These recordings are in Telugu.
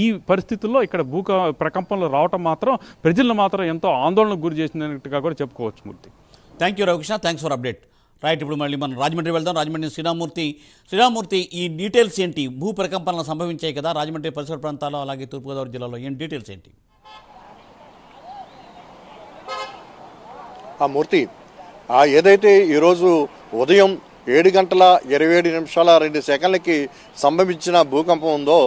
ఈ పరిస్థితుల్లో ఇక్కడ భూ ప్రకంపనలు రావటం మాత్రం ప్రజలను మాత్రం ఎంతో ఆందోళనకు గురి చేసినట్టుగా కూడా చెప్పుకోవచ్చు Murthy. Thank you Ravikrishna thanks for update right ఇప్పుడు మళ్ళీ మనం రాజమండ్రి వెళ్దాం. రాజమండ్రి శ్రీరామూర్తి శ్రీరామూర్తి ఈ డీటెయిల్స్ ఏంటి? భూ ప్రకంపనలు సంభవించాయి కదా రాజమండ్రి పరిసర ప్రాంతాల్లో అలాగే తూర్పుగోదావరి జిల్లాలో ఏం డీటెయిల్స్ ఏంటి? ఆ మూర్తి ఆ ఏదైతే ఈరోజు ఉదయం ఏడు గంటల ఇరవై ఏడు నిమిషాల రెండు సెకండ్లకి సంభవించిన భూకంపం ఉందో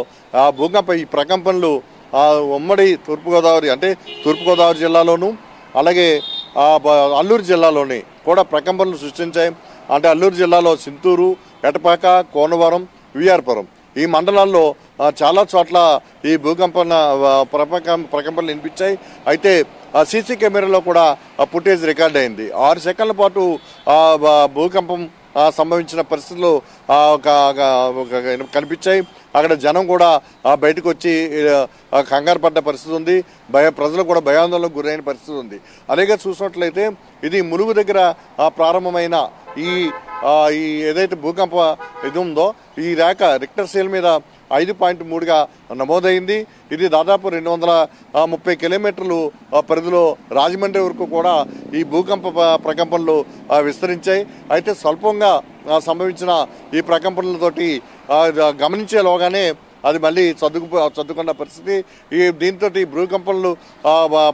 ఆ భూకంప ఈ ప్రకంపనలు ఆ ఉమ్మడి తూర్పుగోదావరి అంటే తూర్పుగోదావరి జిల్లాలోను అలాగే ఆ అల్లూరు జిల్లాలోని కూడా ప్రకంపనలు సృష్టించాయి. అంటే అల్లూరు జిల్లాలో సింతూరు ఎటపాక కోనవరం విఆర్పురం ఈ మండలాల్లో చాలా చోట్ల ఈ భూకంపన ప్రపంచం ప్రకంపనలు వినిపించాయి. అయితే ఆ సీసీ కెమెరాలో కూడా ఆ ఫుటేజ్ రికార్డ్ అయింది ఆరు సెకండ్ల పాటు ఆ భూకంపం సంభవించిన పరిస్థితులు ఒక కనిపించాయి. అక్కడ జనం కూడా బయటకు వచ్చి కంగారు పడ్డ పరిస్థితి ఉంది. భయ ప్రజలు కూడా భయాందోళనకు గురైన పరిస్థితి ఉంది. అలాగే చూసినట్లయితే ఇది ములుగు దగ్గర ప్రారంభమైన ఈ ఈ ఏదైతే భూకంప ఇది ఉందో ఈ రేఖ రిక్టర్ సేల్ మీద ఐదు పాయింట్ మూడుగా నమోదైంది. ఇది దాదాపు రెండు వందల ముప్పై కిలోమీటర్లు ఆ, పరిధిలో రాజమండ్రి వరకు కూడా ఈ భూకంప ప్రకంపనలు విస్తరించాయి. అయితే స్వల్పంగా సంభవించిన ఈ ప్రకంపనలతోటి గమనించేలోగానే అది మళ్ళీ చదువుకు చదువుకున్న పరిస్థితి. ఈ దీంతో భూకంపనలు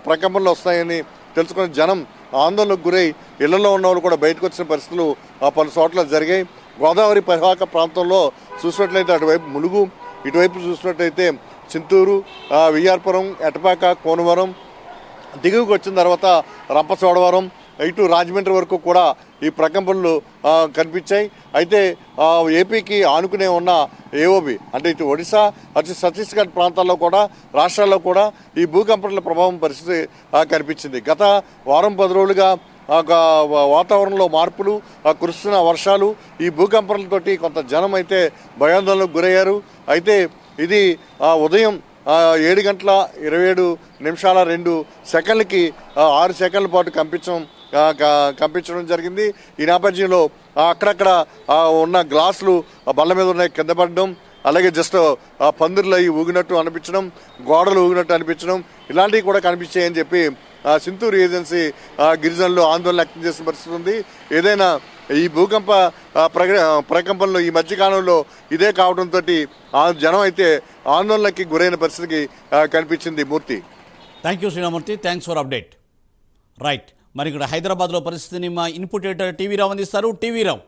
ప్రకంపనలు వస్తాయని తెలుసుకున్న జనం ఆందోళనకు గురై ఇళ్ళలో ఉన్న వాళ్ళు కూడా బయటకు వచ్చిన పరిస్థితులు ఆ, పలు చోట్ల జరిగాయి. గోదావరి పరివాహక ప్రాంతంలో చూసినట్లయితే అటువైపు ములుగు ఇటువైపు చూసినట్టయితే చింతూరు విఆర్పురం ఎటపాక కోనవరం దిగువకు వచ్చిన తర్వాత రంపచోడవరం ఇటు రాజమండ్రి వరకు కూడా ఈ ప్రకంపనలు కనిపించాయి. అయితే ఏపీకి ఆనుకునే ఉన్న ఏఓబి అంటే ఇటు ఒడిశా అటు ఛత్తీస్గఢ్ ప్రాంతాల్లో కూడా రాష్ట్రాల్లో కూడా ఈ భూకంపనల ప్రభావం పరిస్థితి కనిపించింది. గత వారం పది రోజులుగా వాతావరణంలో మార్పులు ఆ, కురుస్తున్న వర్షాలు ఈ భూకంపనలతోటి కొంత జనం అయితే భయాందోళనకు గురయ్యారు. అయితే ఇది ఆ, ఉదయం ఏడు గంటల ఇరవై ఏడు నిమిషాల రెండు సెకండ్లకి ఆరు సెకండ్ల పాటు కంపించడం కంపించడం జరిగింది. ఈ నేపథ్యంలో అక్కడక్కడ ఉన్న గ్లాసులు బల్ల మీద ఉన్నాయి కింద పడడం. అలాగే జస్ట్ ఆ పందిర్లు అవి ఊగినట్టు అనిపించడం గోడలు ఊగినట్టు అనిపించడం ఇలాంటివి కూడా కనిపించాయని చెప్పి ఆ, సింతూరు ఏజెన్సీ ఆ, గిరిజనులు ఆందోళన వ్యక్తం చేసిన పరిస్థితి ఉంది. ఏదైనా ఈ భూకంప ప్రక ప్రకంపనలు ఈ మధ్యకాలంలో ఇదే కావడంతో ఆ జనం అయితే ఆందోళనకి గురైన పరిస్థితికి కనిపించింది Murthy. Thank you Sriramurthy. Thanks for update right మరి ఇక్కడ హైదరాబాద్లో పరిస్థితిని మా ఇన్పుట్ ఎడిటర్ టీవీ రావు అందిస్తారు. టీవీ రావు.